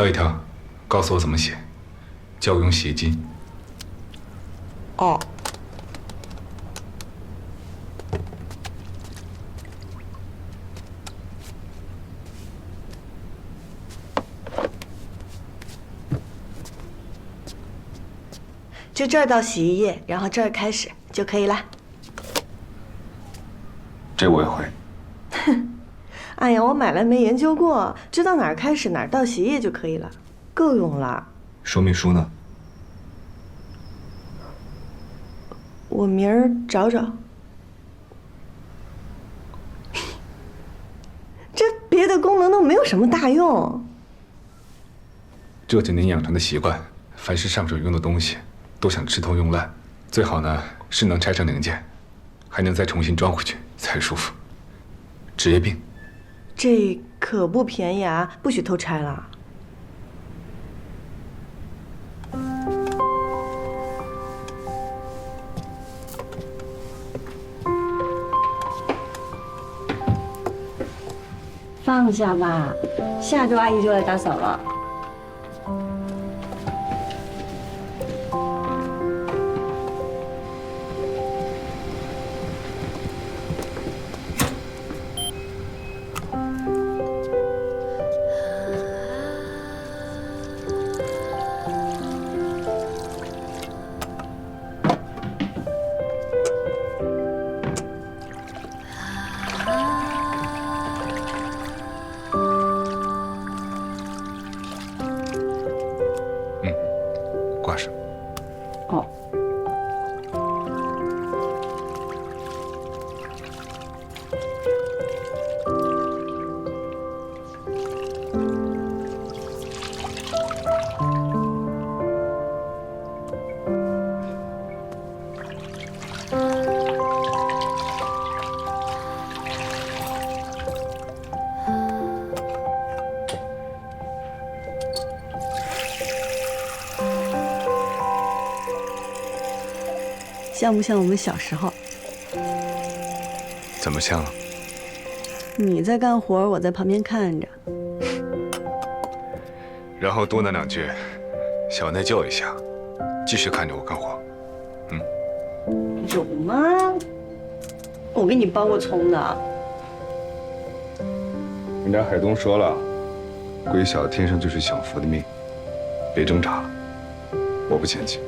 挑一挑，告诉我怎么写，叫我用洗衣机。哦。就这儿到洗衣液，然后这儿开始就可以了。这我也会。哎呀，我买来没研究过，知道哪儿开始哪儿倒洗衣液就可以了，够用了。说明书呢？我明儿找找。这别的功能都没有什么大用。这几年养成的习惯，凡是上手用的东西。都想吃透用烂，最好呢是能拆成零件，还能再重新装回去才舒服。职业病，这可不便宜啊！不许偷拆了。放下吧，下周阿姨就来打扫了。好像不像我们小时候？怎么像？你在干活，我在旁边看着，然后嘟囔两句，小内疚一下，继续看着我干活。嗯？有吗？我给你包过葱的。人家海东说了，龟小天生就是享福的命，别挣扎了，我不嫌弃。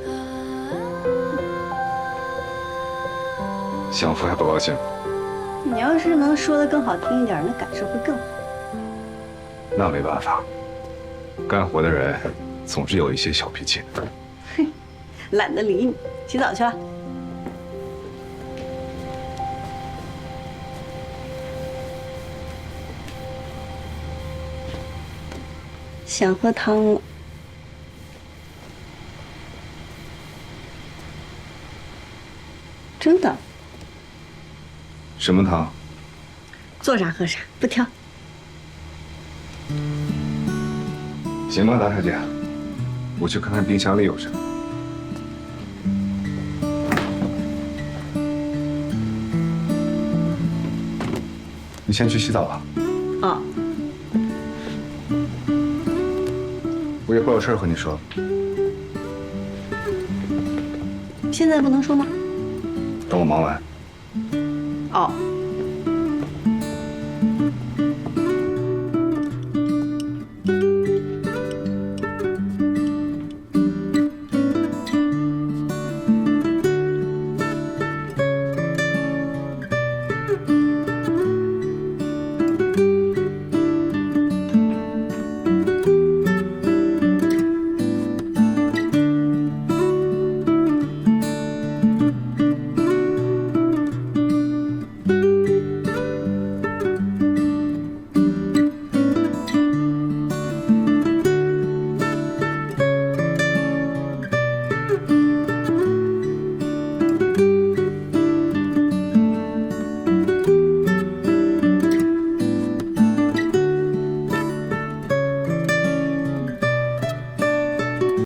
享福还不高兴？你要是能说的更好听一点，那感受会更好。那没办法，干活的人总是有一些小脾气。哼，懒得理你，洗澡去了。想喝汤了。真的。什么汤？做啥喝啥，不挑。行吧，大小姐，我去看看冰箱里有什么。你先去洗澡吧。啊。我一会儿有事和你说。现在不能说吗？等我忙完。哦。